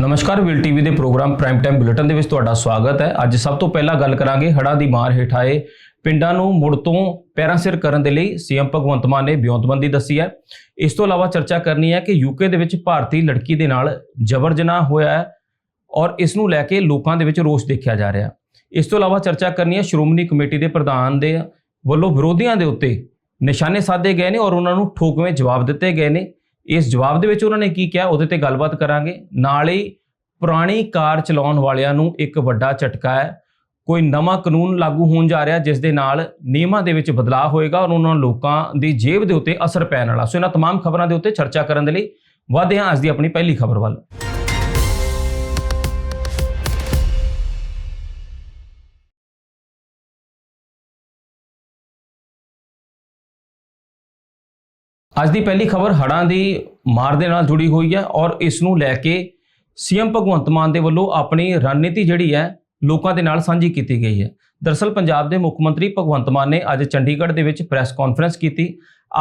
ਨਮਸਕਾਰ, will TV ਦੇ programme prime time bulletin ਦੇ ਵਿੱਚ ਤੁਹਾਡਾ ਸਵਾਗਤ ਹੈ। ਅੱਜ ਸਭ ਤੋਂ ਪਹਿਲਾਂ ਗੱਲ ਕਰਾਂਗੇ ਹੜ੍ਹਾਂ ਦੀ ਮਾਰ ਹੇਠ ਆਏ ਪਿੰਡਾਂ ਨੂੰ ਮੁੜ ਤੋਂ ਪੈਰਾਂ ਸਿਰ ਕਰਨ ਦੇ ਲਈ ਸੀਐਮ ਭਗਵੰਤ ਮਾਨ ਨੇ ਬਿਉਂਤਬੰਦੀ ਦੱਸੀ ਹੈ। ਇਸ ਤੋਂ ਇਲਾਵਾ ਚਰਚਾ ਕਰਨੀ ਹੈ ਕਿ ਯੂਕੇ ਦੇ ਵਿੱਚ ਭਾਰਤੀ ਲੜਕੀ ਦੇ ਨਾਲ ਜਬਰ ਜਨਾਹ ਹੋਇਆ ਹੈ ਔਰ ਇਸ ਨੂੰ ਲੈ ਕੇ ਲੋਕਾਂ ਦੇ ਵਿੱਚ ਰੋਸ ਦੇਖਿਆ ਜਾ ਰਿਹਾ ਇਸ ਤੋਂ ਇਲਾਵਾ ਚਰਚਾ ਕਰਨੀ ਹੈ ਸ਼੍ਰੋਮਣੀ ਕਮੇਟੀ ਦੇ ਪ੍ਰਧਾਨ ਦੇ ਵੱਲੋਂ ਵਿਰੋਧੀਆਂ ਦੇ ਉੱਤੇ ਨਿਸ਼ਾਨੇ ਸਾਧੇ ਗਏ ਨੇ ਔਰ ਉਹਨਾਂ ਨੂੰ ਠੋਕਵੇਂ ਜਵਾਬ ਦਿੱਤੇ ਗਏ ਨੇ। ਇਸ ਜਵਾਬ ਦੇ ਵਿੱਚ ਉਹਨਾਂ ਨੇ ਕੀ ਕਿਹਾ ਉਹਦੇ ਤੇ ਗੱਲਬਾਤ ਕਰਾਂਗੇ ਨਾਲ ਹੀ ਪੁਰਾਣੀ ਕਾਰ ਚਲਾਉਣ ਵਾਲਿਆਂ ਨੂੰ ਇੱਕ ਵੱਡਾ ਝਟਕਾ ਹੈ ਕੋਈ ਨਵਾਂ ਕਾਨੂੰਨ ਲਾਗੂ ਹੋਣ ਜਾ ਰਿਹਾ ਜਿਸ ਦੇ ਨਾਲ ਨਿਯਮਾਂ ਦੇ ਵਿੱਚ ਬਦਲਾਅ ਹੋਏਗਾ ਔਰ ਉਹਨਾਂ ਲੋਕਾਂ ਦੀ ਜੇਬ ਦੇ ਉੱਤੇ ਅਸਰ ਪੈਣ ਵਾਲਾ ਸੋ ਇਹਨਾਂ तमाम ਖਬਰਾਂ ਦੇ ਉੱਤੇ ਚਰਚਾ ਕਰਨ ਦੇ ਲਈ ਵਧਦੇ ਹਾਂ ਅੱਜ ਦੀ ਆਪਣੀ ਪਹਿਲੀ ਖਬਰ ਵੱਲ ਅੱਜ ਦੀ ਪਹਿਲੀ ਖਬਰ ਹੜ੍ਹਾਂ ਦੀ ਮਾਰ ਦੇ ਨਾਲ ਜੁੜੀ ਹੋਈ ਹੈ ਔਰ ਇਸ ਨੂੰ ਲੈ ਕੇ ਸੀਐਮ ਭਗਵੰਤ ਮਾਨ ਦੇ ਵੱਲੋਂ ਆਪਣੀ ਰਣਨੀਤੀ ਜਿਹੜੀ ਹੈ ਲੋਕਾਂ ਦੇ ਨਾਲ ਸਾਂਝੀ ਕੀਤੀ ਗਈ ਹੈ। ਦਰਸਲ ਪੰਜਾਬ ਦੇ ਮੁੱਖ ਮੰਤਰੀ ਭਗਵੰਤ ਮਾਨ ਨੇ ਅੱਜ ਚੰਡੀਗੜ੍ਹ ਦੇ ਵਿੱਚ ਪ੍ਰੈਸ ਕਾਨਫਰੰਸ ਕੀਤੀ।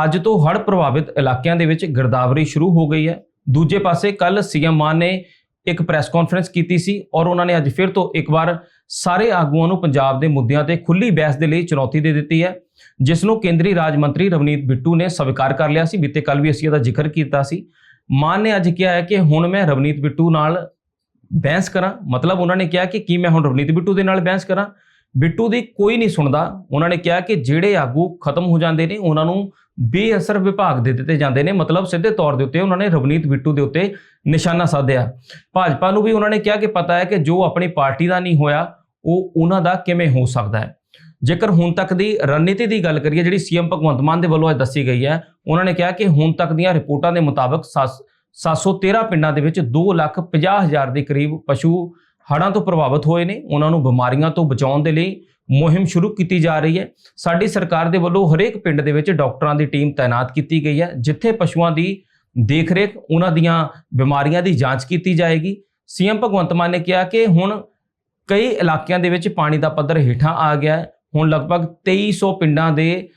ਅੱਜ ਤੋਂ ਹੜ੍ਹ ਪ੍ਰਭਾਵਿਤ ਇਲਾਕਿਆਂ ਦੇ ਵਿੱਚ ਗਿਰਦਾਵਰੀ ਸ਼ੁਰੂ ਹੋ ਗਈ ਹੈ। ਦੂਜੇ ਪਾਸੇ ਕੱਲ ਸੀਐਮ ਮਾਨ ਨੇ ਇੱਕ ਪ੍ਰੈਸ ਕਾਨਫਰੰਸ ਕੀਤੀ ਸੀ ਔਰ ਉਹਨਾਂ ਨੇ ਅੱਜ ਫਿਰ ਤੋਂ ਇੱਕ ਵਾਰ ਸਾਰੇ ਆਗੂਆਂ ਨੂੰ ਪੰਜਾਬ ਦੇ ਮੁੱਦਿਆਂ ਤੇ ਖੁੱਲੀ ਬਹਿਸ ਦੇ ਲਈ ਚੁਣੌਤੀ ਦੇ ਦਿੱਤੀ ਹੈ, ਜਿਸ ਨੂੰ ਕੇਂਦਰੀ ਰਾਜ ਮੰਤਰੀ ਰਵਨੀਤ ਬਿੱਟੂ ਨੇ ਸਵੀਕਾਰ ਕਰ ਲਿਆ ਸੀ। ਬੀਤੇ ਕੱਲ ਵੀ ਅਸੀਂ ਇਹਦਾ ਜ਼ਿਕਰ ਕੀਤਾ ਸੀ। ਮਾਨ ਨੇ ਅੱਜ ਕਿਹਾ ਹੈ ਕਿ ਹੁਣ ਮੈਂ ਰਵਨੀਤ ਬਿੱਟੂ ਨਾਲ ਬਹਿਸ ਕਰਾਂ। ਮਤਲਬ ਉਹਨਾਂ ਨੇ ਕਿਹਾ ਕਿ ਕੀ ਮੈਂ ਹੁਣ ਰਵਨੀਤ ਬਿੱਟੂ ਦੇ ਨਾਲ ਬਹਿਸ ਕਰਾਂ? ਬਿੱਟੂ ਦੀ ਕੋਈ ਨਹੀਂ ਸੁਣਦਾ। ਉਹਨਾਂ ਨੇ ਕਿਹਾ ਕਿ ਜਿਹੜੇ ਆਗੂ ਖਤਮ ਹੋ ਜਾਂਦੇ ਨੇ, ਉਹਨਾਂ ਨੂੰ ਬੇਅਸਰ ਵਿਭਾਗ ਦੇ ਦਿੱਤੇ ਜਾਂਦੇ ਨੇ, ਮਤਲਬ ਸਿੱਧੇ ਤੌਰ ਦੇ ਉੱਤੇ ਉਹਨਾਂ ਨੇ ਰਵਨੀਤ ਬਿੱਟੂ ਦੇ ਉੱਤੇ ਨਿਸ਼ਾਨਾ ਸਾਧਿਆ। ਭਾਜਪਾ ਨੂੰ ਵੀ ਉਹਨਾਂ ਨੇ ਕਿਹਾ ਕਿ ਪਤਾ ਹੈ ਕਿ ਜੋ ਆਪਣੀ ਪਾਰਟੀ ਦਾ ਨਹੀਂ ਹੋਇਆ, ਉਹ ਉਹਨਾਂ ਦਾ ਕਿਵੇਂ ਹੋ ਸਕਦਾ ਹੈ। ਜੇਕਰ ਹੁਣ ਤੱਕ ਦੀ ਰਣਨੀਤੀ ਦੀ ਗੱਲ ਕਰੀਏ, ਜਿਹੜੀ ਸੀਐਮ ਭਗਵੰਤ ਮਾਨ ਦੇ ਵੱਲੋਂ ਅੱਜ ਦੱਸੀ ਗਈ ਹੈ, ਉਹਨਾਂ ਨੇ ਕਿਹਾ ਕਿ ਹੁਣ ਤੱਕ ਦੀਆਂ ਰਿਪੋਰਟਾਂ ਦੇ ਮੁਤਾਬਕ ਸੱਤ- 713 ਪਿੰਡਾਂ ਦੇ ਵਿੱਚ 2 ਲੱਖ 50 ਹਜ਼ਾਰ ਦੇ ਕਰੀਬ ਪਸ਼ੂ ਹੜ੍ਹਾਂ ਤੋਂ ਪ੍ਰਭਾਵਿਤ ਹੋਏ ਨੇ। ਉਹਨਾਂ ਨੂੰ ਬਿਮਾਰੀਆਂ ਤੋਂ ਬਚਾਉਣ ਦੇ ਲਈ ਮੁਹਿੰਮ ਸ਼ੁਰੂ ਕੀਤੀ ਜਾ ਰਹੀ ਹੈ। ਸਾਡੀ ਸਰਕਾਰ ਦੇ ਵੱਲੋਂ ਹਰੇਕ ਪਿੰਡ ਦੇ ਵਿੱਚ ਡਾਕਟਰਾਂ ਦੀ ਟੀਮ ਤਾਇਨਾਤ ਕੀਤੀ ਗਈ ਹੈ। ਜਿੱਥੇ ਪਸ਼ੂਆਂ ਦੀ ਦੇਖਰੇਖ, ਉਹਨਾਂ ਦੀਆਂ ਬਿਮਾਰੀਆਂ ਦੀ ਜਾਂਚ ਕੀਤੀ ਜਾਏਗੀ। ਸੀਐਮ ਭਗਵੰਤ ਮਾਨ ਨੇ ਕਿਹਾ ਕਿ ਹੁਣ ਕਈ ਇਲਾਕਿਆਂ ਦੇ ਵਿੱਚ ਪਾਣੀ ਦਾ ਪੱਧਰ ਹੇਠਾਂ ਆ ਗਿਆ ਹੈ। ਹੁਣ ਲਗਭਗ 2300 ਪਿੰਡਾਂ ਦੇ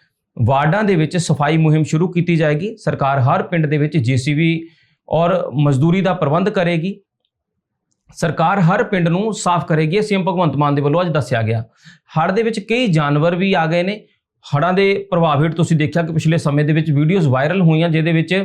ਵਾਰਡਾਂ ਦੇ ਵਿੱਚ ਸਫ਼ਾਈ ਮੁਹਿੰਮ ਸ਼ੁਰੂ ਕੀਤੀ ਜਾਏਗੀ। ਸਰਕਾਰ ਹਰ ਪਿੰਡ ਦੇ ਵਿੱਚ ਜੀਸੀਬੀ ਔਰ ਮਜ਼ਦੂਰੀ ਦਾ ਪ੍ਰਬੰਧ ਕਰੇਗੀ। ਸਰਕਾਰ ਹਰ ਪਿੰਡ ਨੂੰ ਸਾਫ਼ ਕਰੇਗੀ ਸੀਐਮ ਭਗਵੰਤ ਮਾਨ ਦੇ ਵੱਲੋਂ ਅੱਜ ਦੱਸਿਆ ਗਿਆ। ਹੜ੍ਹ ਦੇ ਵਿੱਚ ਕਈ ਜਾਨਵਰ ਵੀ ਆ ਗਏ ਨੇ। ਹੜ੍ਹਾਂ ਦੇ ਪ੍ਰਭਾਵ ਹੇਠ ਤੁਸੀਂ ਦੇਖਿਆ ਕਿ ਪਿਛਲੇ ਸਮੇਂ ਦੇ ਵਿੱਚ ਵੀਡੀਓਜ਼ ਵਾਇਰਲ ਹੋਈਆਂ, ਜਿਹਦੇ ਵਿੱਚ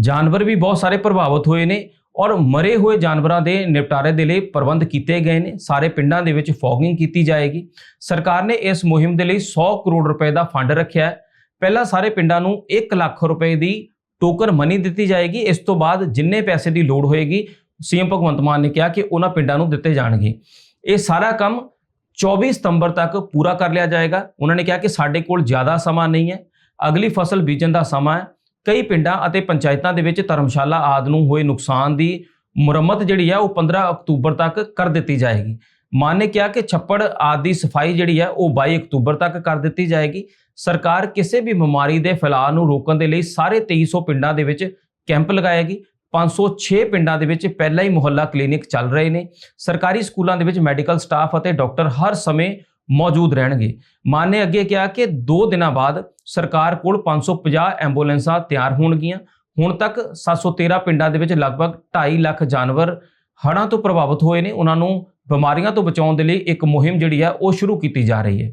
ਜਾਨਵਰ ਵੀ ਬਹੁਤ ਸਾਰੇ ਪ੍ਰਭਾਵਿਤ ਹੋਏ ਨੇ ਔਰ ਮਰੇ ਹੋਏ ਜਾਨਵਰਾਂ ਦੇ ਨਿਪਟਾਰੇ ਦੇ ਲਈ ਪ੍ਰਬੰਧ ਕੀਤੇ ਗਏ ਨੇ। ਸਾਰੇ ਪਿੰਡਾਂ ਦੇ ਵਿੱਚ ਫੌਗਿੰਗ ਕੀਤੀ ਜਾਏਗੀ। ਸਰਕਾਰ ਨੇ ਇਸ ਮੁਹਿੰਮ ਦੇ ਲਈ 100 ਕਰੋੜ ਰੁਪਏ ਦਾ ਫੰਡ ਰੱਖਿਆ ਹੈ। ਪਹਿਲਾਂ ਸਾਰੇ ਪਿੰਡਾਂ ਨੂੰ 1 ਲੱਖ ਰੁਪਏ ਦੀ ਟੋਕਨ ਮਨੀ ਦਿੱਤੀ ਜਾਏਗੀ। ਇਸ ਤੋਂ ਬਾਅਦ ਜਿੰਨੇ ਪੈਸੇ ਦੀ ਲੋੜ ਹੋਏਗੀ ਸੀਐਮ ਭਗਵੰਤ ਮਾਨ ਨੇ ਕਿਹਾ ਕਿ ਉਹਨਾਂ ਪਿੰਡਾਂ ਨੂੰ ਦਿੱਤੇ ਜਾਣਗੇ। ਇਹ ਸਾਰਾ ਕੰਮ 24 ਸਤੰਬਰ ਤੱਕ ਪੂਰਾ ਕਰ ਲਿਆ ਜਾਏਗਾ। ਉਹਨਾਂ ਨੇ ਕਿਹਾ ਕਿ ਸਾਡੇ ਕੋਲ ਜ਼ਿਆਦਾ ਸਮਾਂ ਨਹੀਂ ਹੈ। ਅਗਲੀ ਫਸਲ ਬੀਜਣ ਦਾ ਸਮਾਂ ਹੈ। ਕਈ ਪਿੰਡਾਂ ਅਤੇ ਪੰਚਾਇਤਾਂ ਦੇ ਵਿੱਚ ਧਰਮਸ਼ਾਲਾ ਆਦ ਨੂੰ ਹੋਏ ਨੁਕਸਾਨ ਦੀ ਮੁਰੰਮਤ ਜਿਹੜੀ ਹੈ ਉਹ 15 ਅਕਤੂਬਰ ਤੱਕ ਕਰ ਦਿੱਤੀ ਜਾਏਗੀ। ਮਾਨ ਨੇ ਕਿਹਾ ਕਿ ਛੱਪੜ ਆਦ ਦੀ ਸਫ਼ਾਈ ਜਿਹੜੀ ਹੈ ਉਹ 22 ਅਕਤੂਬਰ ਤੱਕ ਕਰ ਦਿੱਤੀ ਜਾਏਗੀ। ਸਰਕਾਰ ਕਿਸੇ ਵੀ ਬਿਮਾਰੀ ਦੇ ਫੈਲਾਅ ਨੂੰ ਰੋਕਣ ਦੇ ਲਈ ਸਾਰੇ 2300 ਪਿੰਡਾਂ ਦੇ ਵਿੱਚ ਕੈਂਪ ਲਗਾਏਗੀ। 506 ਪਿੰਡਾਂ ਦੇ ਵਿੱਚ ਪਹਿਲਾਂ ਹੀ ਮੁਹੱਲਾ ਕਲੀਨਿਕ ਚੱਲ ਰਹੇ ਨੇ। ਸਰਕਾਰੀ ਸਕੂਲਾਂ ਦੇ ਵਿੱਚ ਮੈਡੀਕਲ ਸਟਾਫ ਅਤੇ ਡਾਕਟਰ ਹਰ ਸਮੇਂ ਮੌਜੂਦ ਰਹਿਣਗੇ। ਮਾਨ ਨੇ ਅੱਗੇ ਕਿਹਾ ਕਿ 2 ਦਿਨਾਂ ਬਾਅਦ ਸਰਕਾਰ ਕੋਲ 550 ਐਂਬੂਲੈਂਸਾਂ ਤਿਆਰ ਹੋਣਗੀਆਂ। ਹੁਣ ਤੱਕ 713 ਪਿੰਡਾਂ ਦੇ ਵਿੱਚ ਲਗਭਗ 2.5 ਲੱਖ ਜਾਨਵਰ ਹੜ੍ਹਾਂ ਤੋਂ ਪ੍ਰਭਾਵਿਤ ਹੋਏ ਨੇ। ਉਹਨਾਂ ਨੂੰ ਬਿਮਾਰੀਆਂ ਤੋਂ ਬਚਾਉਣ ਦੇ ਲਈ ਇੱਕ ਮੁਹਿੰਮ ਜਿਹੜੀ ਹੈ ਉਹ ਸ਼ੁਰੂ ਕੀਤੀ ਜਾ ਰਹੀ ਹੈ।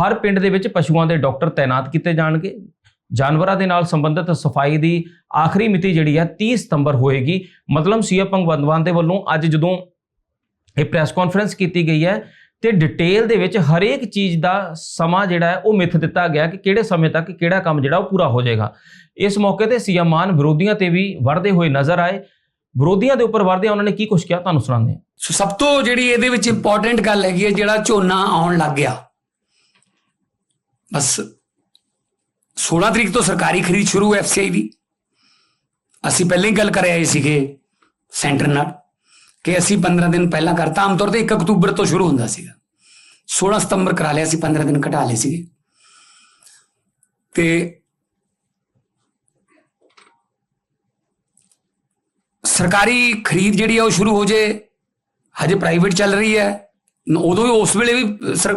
ਹਰ ਪਿੰਡ ਦੇ ਵਿੱਚ ਪਸ਼ੂਆਂ ਦੇ ਡਾਕਟਰ ਤਾਇਨਾਤ ਕੀਤੇ ਜਾਣਗੇ। ਜਾਨਵਰਾਂ ਦੇ ਨਾਲ ਸੰਬੰਧਿਤ ਸਫ਼ਾਈ ਦੀ ਆਖਰੀ ਮਿਤੀ ਜਿਹੜੀ ਹੈ 30 ਸਤੰਬਰ ਹੋਏਗੀ। ਮਤਲਬ ਸੀਐਮ ਭਗਵੰਤ ਮਾਨ ਦੇ ਵੱਲੋਂ ਅੱਜ ਜਦੋਂ ਇਹ ਪ੍ਰੈਸ ਕਾਨਫਰੰਸ ਕੀਤੀ ਗਈ ਹੈ ਤੇ ਡਿਟੇਲ ਦੇ ਵਿੱਚ ਹਰੇਕ ਚੀਜ਼ ਦਾ ਸਮਾਂ ਜਿਹੜਾ ਹੈ ਉਹ ਮਿੱਥ ਦਿੱਤਾ ਗਿਆ ਕਿ ਕਿਹੜੇ ਸਮੇਂ ਤੱਕ ਕਿਹੜਾ ਕੰਮ ਜਿਹੜਾ ਉਹ ਪੂਰਾ ਹੋ ਜਾਏਗਾ। ਇਸ ਮੌਕੇ ਤੇ ਸੀਐਮ ਮਾਨ ਵਿਰੋਧੀਆਂ ਤੇ ਵੀ ਵਰਦੇ ਹੋਏ ਨਜ਼ਰ ਆਏ। ਵਿਰੋਧੀਆਂ ਦੇ ਉੱਪਰ ਵਰਦਿਆਂ ਉਹਨਾਂ ਨੇ ਕੀ ਕੁਝ ਕਿਹਾ? ਤੁਹਾਨੂੰ ਸੁਣਾਉਂਦੇ ਹਾਂ। ਸੋ ਸਭ ਤੋਂ ਜਿਹੜੀ ਇਹਦੇ ਵਿੱਚ ਇੰਪੋਰਟੈਂਟ ਗੱਲ ਹੈਗੀ ਹੈ ਜਿਹੜਾ ਝੋਨਾ ਆਉਣ ਲੱਗ ਗਿਆ। ਬਸ 16 ਤਰੀਕ ਤੋਂ ਸਰਕਾਰੀ ਖਰੀਦ ਸ਼ੁਰੂ ਐਫਸੀਆਈ ਦੀ। ਅਸੀਂ ਪਹਿਲਾਂ ਹੀ ਗੱਲ ਕਰ ਆਏ ਸੀਗੇ ਸੈਂਟਰ ਨਾਲ ਕਿ ਅਸੀਂ 15 ਦਿਨ ਪਹਿਲਾਂ ਕਰਤਾ। ਆਮ ਤੌਰ ਤੇ 1 ਅਕਤੂਬਰ ਤੋਂ ਸ਼ੁਰੂ ਹੁੰਦਾ ਸੀਗਾ। 16 ਸਤੰਬਰ ਕਰਾ ਲਿਆ ਸੀ 15 ਦਿਨ ਘਟਾ ਲਏ ਸੀਗੇ। ਤੇ ਸਰਕਾਰੀ ਖਰੀਦ ਜਿਹੜੀ ਆ ਉਹ ਸ਼ੁਰੂ ਹੋ ਜੇ। ਹਜੇ ਪ੍ਰਾਈਵੇਟ ਚੱਲ ਰਹੀ ਹੈ। ਉਦੋਂ ਵੀ ਉਸ ਵੇਲੇ ਵੀ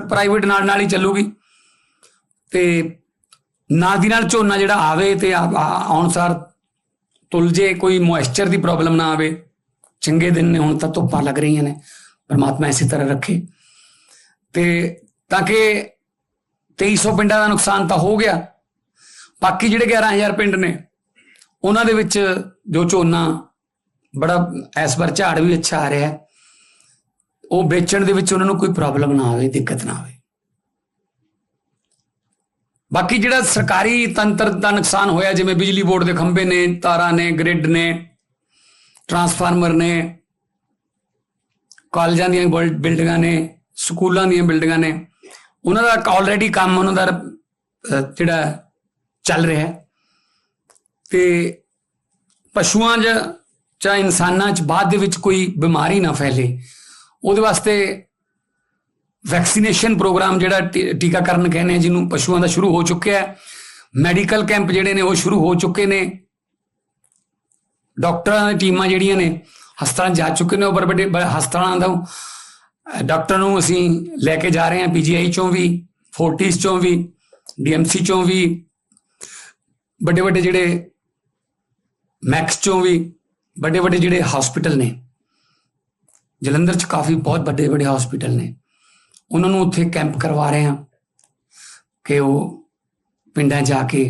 ਪ੍ਰਾਈਵੇਟ ਨਾਲ ਨਾਲ ਹੀ ਚੱਲੂਗੀ। ਤੇ ਨਾਲ ਦੀ ਨਾਲ ਝੋਨਾ ਜਿਹੜਾ ਆਵੇ ਤੇ ਆ- ਆ- ਆਉਣ ਸਾਰ ਤੁਲਜੇ ਕੋਈ ਮੋਇਸਚਰ ਦੀ ਪ੍ਰੋਬਲਮ ਨਾ ਆਵੇ, ਚੰਗੇ ਦਿਨ ਨੇ, ਹੁਣ ਤਾਂ ਧੁੱਪਾਂ ਲੱਗ ਰਹੀਆਂ ਨੇ, ਪਰਮਾਤਮਾ ਇਸੇ ਤਰ੍ਹਾਂ ਰੱਖੇ। ਤੇ ਤਾਂ ਕਿ 2300 ਪਿੰਡਾਂ ਦਾ ਨੁਕਸਾਨ ਤਾਂ ਹੋ ਗਿਆ। ਬਾਕੀ ਜਿਹੜੇ 11000 ਪਿੰਡ ਨੇ, ਉਹਨਾਂ ਦੇ ਵਿੱਚ ਜੋ ਝੋਨਾ ਬੜਾ ਇਸ ਵਾਰ ਝਾੜ ਵੀ ਅੱਛਾ ਆ ਰਿਹਾ ਹੈ, ਉਹ ਵੇਚਣ ਦੇ ਵਿੱਚ ਉਹਨਾਂ ਨੂੰ ਕੋਈ ਪ੍ਰੋਬਲਮ ਨਾ ਆਵੇ, ਦਿੱਕਤ ਨਾ ਆਵੇ। ਬਾਕੀ ਜਿਹੜਾ ਸਰਕਾਰੀ ਤੰਤਰ ਦਾ ਨੁਕਸਾਨ ਹੋਇਆ, ਜਿਵੇਂ ਬਿਜਲੀ ਬੋਰਡ ਦੇ ਖੰਭੇ ਨੇ, ਤਾਰਾਂ ਨੇ ਗ੍ਰਿਡ ਨੇ ਟਰਾਂਸਫਾਰਮਰ ਨੇ, ਕਾਲਜਾਂ ਦੀਆਂ ਬਿਲਡਿੰਗਾਂ ਨੇ, ਸਕੂਲਾਂ ਦੀਆਂ ਬਿਲਡਿੰਗਾਂ ਨੇ, ਉਹਨਾਂ ਦਾ ਆਲਰੇਡੀ ਕੰਮ ਉਹਨਾਂ ਦਾ ਜਿਹੜਾ ਚੱਲ ਰਿਹਾ ਹੈ। ਤੇ ਪਸ਼ੂਆਂ 'ਚ ਜਾਂ ਇਨਸਾਨਾਂ 'ਚ ਬਾਅਦ ਦੇ ਵਿੱਚ ਕੋਈ ਬਿਮਾਰੀ ਨਾ ਫੈਲੇ। ਉਹਦੇ ਵਾਸਤੇ ਵੈਕਸੀਨੇਸ਼ਨ ਪ੍ਰੋਗਰਾਮ ਜਿਹੜਾ ਟੀ- ਟੀਕਾਕਰਨ ਕਹਿੰਦੇ ਜਿਹਨੂੰ ਪਸ਼ੂਆਂ ਦਾ ਸ਼ੁਰੂ ਹੋ ਚੁੱਕਿਆ ਹੈ। ਮੈਡੀਕਲ ਕੈਂਪ ਜਿਹੜੇ ਨੇ ਉਹ ਸ਼ੁਰੂ ਹੋ ਚੁੱਕੇ ਨੇ। ਡਾਕਟਰਾਂ ਦੀ ਟੀਮਾਂ ਜਿਹੜੀਆਂ ਨੇ ਹਸਪਤਾਲਾਂ 'ਚ ਜਾ ਚੁੱਕੇ ਨੇ ਉਹ ਬੜੇ ਵੱਡੇ ਹਸਪਤਾਲਾਂ ਦਾ ਅਹ, ਡਾਕਟਰ ਨੂੰ ਅਸੀਂ ਲੈ ਕੇ ਜਾ ਰਹੇ ਹਾਂ ਪੀਜੀਆਈ ਚੋਂ ਵੀ ਫੋਰਟਿਸ ਚੋਂ ਵੀ ਡੀਐਮਸੀ ਚੋਂ ਵੀ ਵੱਡੇ ਵੱਡੇ ਜਿਹੜੇ ਮੈਕਸ ਚੋਂ ਵੀ ਵੱਡੇ ਵੱਡੇ ਜਿਹੜੇ ਹਸਪੀਟਲ ਨੇ। ਜਲੰਧਰ 'ਚ ਕਾਫੀ ਬਹੁਤ ਵੱਡੇ ਵੱਡੇ ਹਸਪੀਟਲ ਨੇ। ਉਹਨਾਂ ਨੂੰ ਉੱਥੇ ਕੈਂਪ ਕਰਵਾ ਰਹੇ ਹਾਂ ਕਿ ਉਹ ਪਿੰਡਾਂ ਜਾ ਕੇ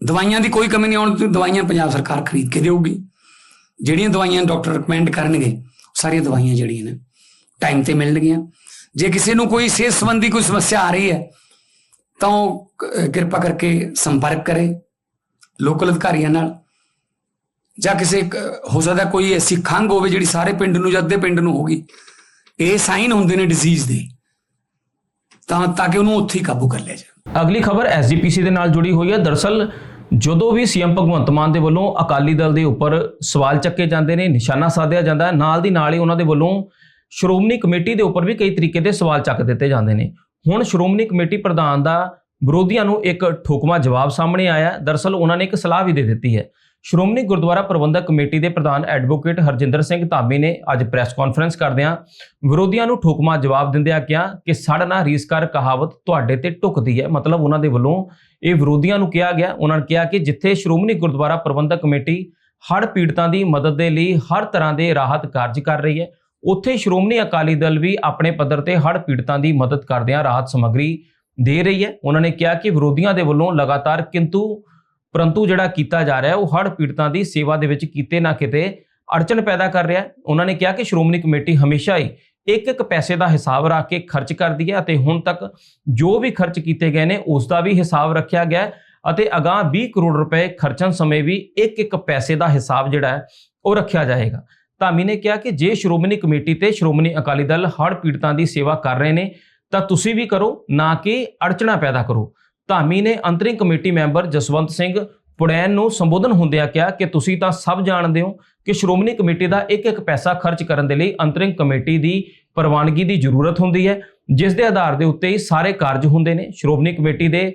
ਦਵਾਈਆਂ ਦੀ ਕੋਈ ਕਮੀ ਨਹੀਂ ਆਉਣ ਦੀ ਦਵਾਈਆਂ ਪੰਜਾਬ ਸਰਕਾਰ ਖਰੀਦ ਕੇ ਦੇਊਗੀ। ਜਿਹੜੀਆਂ ਦਵਾਈਆਂ ਡਾਕਟਰ ਰეკਮੈਂਡ ਕਰਨਗੇ ਸਾਰੀਆਂ ਦਵਾਈਆਂ ਜਿਹੜੀਆਂ ਨੇ ਟਾਈਮ ਤੇ ਮਿਲਣਗੀਆਂ। ਜੇ ਕਿਸੇ ਨੂੰ ਕੋਈ ਸਿਹਤ ਸੰਬੰਧੀ ਕੋਈ ਸਮੱਸਿਆ ਆ ਰਹੀ ਹੈ, ਤਾਂ ਉਹ ਕਿਰਪਾ ਕਰਕੇ ਸੰਪਰਕ ਕਰੇ ਲੋਕਲ ਅਧਿਕਾਰੀਆਂ ਨਾਲ। ਜਾਂ ਕਿਸੇ ਹੋ ਸਕਦਾ ਕੋਈ ਐਸੀ ਖੰਘ ਹੋਵੇ ਜਿਹੜੀ ਸਾਰੇ ਪਿੰਡ ਨੂੰ ਜਾਂ ਅੱਧੇ ਪਿੰਡ ਨੂੰ ਹੋਗੀ ਇਹ ਸਾਈਨ ਹੁੰਦੇ ਨੇ ਡਿਜ਼ੀਜ਼ ਦੇ। ਤਾਂ ਤਾਂ ਕਿ ਉਹਨੂੰ ਉੱਥੇ ਹੀ ਕਾਬੂ ਕਰ ਲਿਆ ਜਾਵੇ। ਅਗਲੀ ਖਬਰ ਐਸਜੀਪੀਸੀ ਦੇ ਨਾਲ ਜੁੜੀ ਹੋਈ ਹੈ। ਦਰਸਲ, ਜਦੋਂ ਵੀ ਸੀਐਮ ਭਗਵੰਤ ਮਾਨ ਦੇ ਵੱਲੋਂ ਅਕਾਲੀ ਦਲ ਦੇ ਉੱਪਰ ਸਵਾਲ ਚੱਕੇ ਜਾਂਦੇ ਨੇ, ਨਿਸ਼ਾਨਾ ਸਾਧਿਆ ਜਾਂਦਾ ਹੈ, ਨਾਲ ਦੀ ਨਾਲ ਹੀ ਉਹਨਾਂ ਦੇ ਵੱਲੋਂ ਸ਼੍ਰੋਮਣੀ ਕਮੇਟੀ ਦੇ ਉੱਪਰ ਵੀ ਕਈ ਤਰੀਕੇ ਦੇ ਸਵਾਲ ਚੱਕ ਦਿੱਤੇ ਜਾਂਦੇ ਨੇ। ਹੁਣ ਸ਼੍ਰੋਮਣੀ ਕਮੇਟੀ ਪ੍ਰਧਾਨ ਦਾ ਵਿਰੋਧੀਆਂ ਨੂੰ ਇੱਕ ਠੋਕਮਾ ਜਵਾਬ ਸਾਹਮਣੇ ਆਇਆ ਹੈ। ਦਰਸਲ, ਉਹਨਾਂ ਨੇ ਇੱਕ ਸਲਾਹ ਵੀ ਦੇ ਦਿੱਤੀ ਹੈ। ਸ਼੍ਰੋਮਣੀ ਗੁਰਦੁਆਰਾ ਪ੍ਰਬੰਧਕ ਕਮੇਟੀ ਦੇ ਪ੍ਰਧਾਨ ਐਡਵੋਕੇਟ ਹਰਜਿੰਦਰ ਸਿੰਘ ਧਾਮੀ ਨੇ ਅੱਜ ਪ੍ਰੈਸ ਕਾਨਫਰੰਸ ਕਰਦਿਆਂ ਵਿਰੋਧੀਆਂ ਨੂੰ ਠੋਕਮਾ ਜਵਾਬ ਦਿੰਦਿਆਂ ਕਿਹਾ ਕਿ ਸੜ ਨਾ ਰੀਸ ਕਹਾਵਤ ਤੁਹਾਡੇ ਤੇ ਟੁਕਦੀ ਹੈ। ਮਤਲਬ ਉਹਨਾਂ ਦੇ ਵੱਲੋਂ ਇਹ ਵਿਰੋਧੀਆਂ ਨੂੰ ਕਿਹਾ ਗਿਆ। ਉਹਨਾਂ ਨੇ ਕਿਹਾ ਕਿ ਜਿੱਥੇ ਸ਼੍ਰੋਮਣੀ ਗੁਰਦੁਆਰਾ ਪ੍ਰਬੰਧਕ ਕਮੇਟੀ ਹੜ੍ਹ ਪੀੜਤਾਂ ਦੀ ਮਦਦ ਦੇ ਲਈ ਹਰ ਤਰ੍ਹਾਂ ਦੇ ਰਾਹਤ ਕਾਰਜ ਕਰ ਰਹੀ ਹੈ, ਉੱਥੇ ਸ਼੍ਰੋਮਣੀ ਅਕਾਲੀ ਦਲ ਵੀ ਆਪਣੇ ਪੱਧਰ ਤੇ ਹੜ੍ਹ ਪੀੜਤਾਂ ਦੀ ਮਦਦ ਕਰਦਿਆਂ ਰਾਹਤ ਸਮੱਗਰੀ ਦੇ ਰਹੀ ਹੈ। ਉਹਨਾਂ ਨੇ ਕਿਹਾ ਕਿ ਵਿਰੋਧੀਆਂ ਦੇ ਵੱਲੋਂ ਲਗਾਤਾਰ ਕਿੰਤੂ ਪਰੰਤੂ ਜਿਹੜਾ ਕੀਤਾ ਜਾ ਰਿਹਾ ਉਹ ਹੜ੍ਹ ਪੀੜਤਾਂ ਦੀ ਸੇਵਾ ਦੇ ਵਿੱਚ ਕਿਤੇ ਨਾ ਕਿਤੇ ਅੜਚਨ ਪੈਦਾ ਕਰ ਰਿਹਾ ਉਹਨਾਂ ਨੇ ਕਿਹਾ ਕਿ ਸ਼੍ਰੋਮਣੀ ਕਮੇਟੀ ਹਮੇਸ਼ਾ ਹੀ ਇੱਕ ਇੱਕ ਪੈਸੇ ਦਾ ਹਿਸਾਬ ਰੱਖ ਕੇ ਖਰਚ ਕਰਦੀ ਹੈ ਅਤੇ ਹੁਣ ਤੱਕ ਜੋ ਵੀ ਖਰਚ ਕੀਤੇ ਗਏ ਨੇ, ਉਸ ਦਾ ਵੀ ਹਿਸਾਬ ਰੱਖਿਆ ਗਿਆ ਅਤੇ ਅਗਾਹ 20 ਕਰੋੜ ਰੁਪਏ ਖਰਚਣ ਸਮੇਂ ਵੀ ਇੱਕ ਇੱਕ ਪੈਸੇ ਦਾ ਹਿਸਾਬ ਜਿਹੜਾ ਹੈ, ਉਹ ਰੱਖਿਆ ਜਾਏਗਾ। ਧਾਮੀ ਨੇ ਕਿਹਾ ਕਿ ਜੇ ਸ਼੍ਰੋਮਣੀ ਕਮੇਟੀ ਤੇ ਸ਼੍ਰੋਮਣੀ ਅਕਾਲੀ ਦਲ ਹੜ੍ਹ ਪੀੜਤਾਂ ਦੀ ਸੇਵਾ ਕਰ ਰਹੇ ਨੇ, ਤਾਂ ਤੁਸੀਂ ਵੀ ਕਰੋ, ਨਾ ਕਿ ਅੜਚਣਾ ਪੈਦਾ ਕਰੋ। ਧਾਮੀ ਨੇ interim committee member Jaswant Singh ਪੁੜੈਨ ਨੂੰ ਸੰਬੋਧਨ ਹੁੰਦਿਆਂ ਕਿਹਾ ਕਿ ਤੁਸੀਂ ਤਾਂ ਸਭ ਜਾਣਦੇ ਹੋ ਕਿ ਸ਼੍ਰੋਮਣੀ ਕਮੇਟੀ ਦਾ ਇੱਕ ਇੱਕ ਪੈਸਾ ਖਰਚ ਕਰਨ ਦੇ ਲਈ ਅੰਤਰਿੰਗ ਕਮੇਟੀ ਦੀ ਪ੍ਰਵਾਨਗੀ ਦੀ ਜ਼ਰੂਰਤ ਹੁੰਦੀ ਹੈ, ਜਿਸ ਦੇ ਆਧਾਰ ਦੇ ਉੱਤੇ ਹੀ ਸਾਰੇ ਕਾਰਜ ਹੁੰਦੇ ਨੇ। ਸ਼੍ਰੋਮਣੀ ਕਮੇਟੀ ਦੇ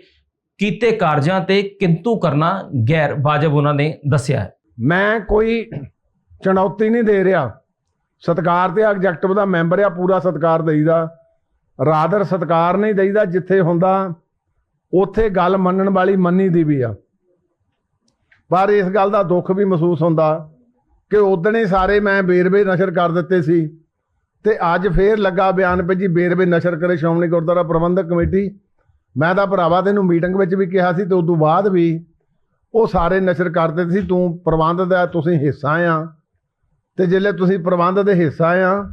ਕੀਤੇ ਕਾਰਜਾਂ ਤੇ ਕਿੰਤੂ ਕਰਨਾ ਗੈਰ ਵਾਜਬ ਉਹਨਾਂ ਨੇ ਦੱਸਿਆ ਹੈ। ਮੈਂ ਕੋਈ ਚੁਣੌਤੀ ਨਹੀਂ ਦੇ ਰਿਹਾ। ਸਤਕਾਰ ਤੇ ਐਗਜੈਕਟਿਵ ਦਾ ਮੈਂਬਰ ਆ, ਪੂਰਾ ਸਤਕਾਰ ਦੇਈਦਾ। ਰਾਦਰ ਸਤਕਾਰ ਨਹੀਂ ਦੇਈਦਾ, ਜਿੱਥੇ ਹੁੰਦਾ ਉੱਥੇ ਗੱਲ ਮੰਨਣ ਵਾਲੀ ਮੰਨੀ ਦੀ ਵੀ ਆ। ਪਰ ਇਸ ਗੱਲ ਦਾ ਦੁੱਖ ਵੀ ਮਹਿਸੂਸ ਹੁੰਦਾ ਕਿ ਉਦਣੇ ਸਾਰੇ ਮੈਂ ਬੇਰਵੇ ਨਸ਼ਰ ਕਰ ਦਿੱਤੇ ਸੀ ਤੇ ਅੱਜ ਫੇਰ ਲੱਗਾ ਬਿਆਨ ਪੇ ਜੀ ਬੇਰਵੇ ਨਸ਼ਰ ਕਰੇ ਸ਼੍ਰੋਮਣੀ ਗੁਰਦੁਆਰਾ ਪ੍ਰਬੰਧਕ ਕਮੇਟੀ। ਮੈਂ ਤਾਂ ਭਰਾਵਾ ਤੈਨੂੰ ਮੀਟਿੰਗ ਵਿੱਚ ਵੀ ਕਿਹਾ ਸੀ ਤੇ ਉਸ ਤੋਂ ਬਾਅਦ ਵੀ ਉਹ ਸਾਰੇ ਨਸ਼ਰ ਕਰਦੇ ਸੀ, ਤੂੰ ਪ੍ਰਬੰਧ ਦਾ, ਤੁਸੀਂ ਹਿੱਸਾ ਆ। ਤੇ ਜਿੱਲੇ ਤੁਸੀਂ ਪ੍ਰਬੰਧ ਦੇ ਹਿੱਸਾ ਆ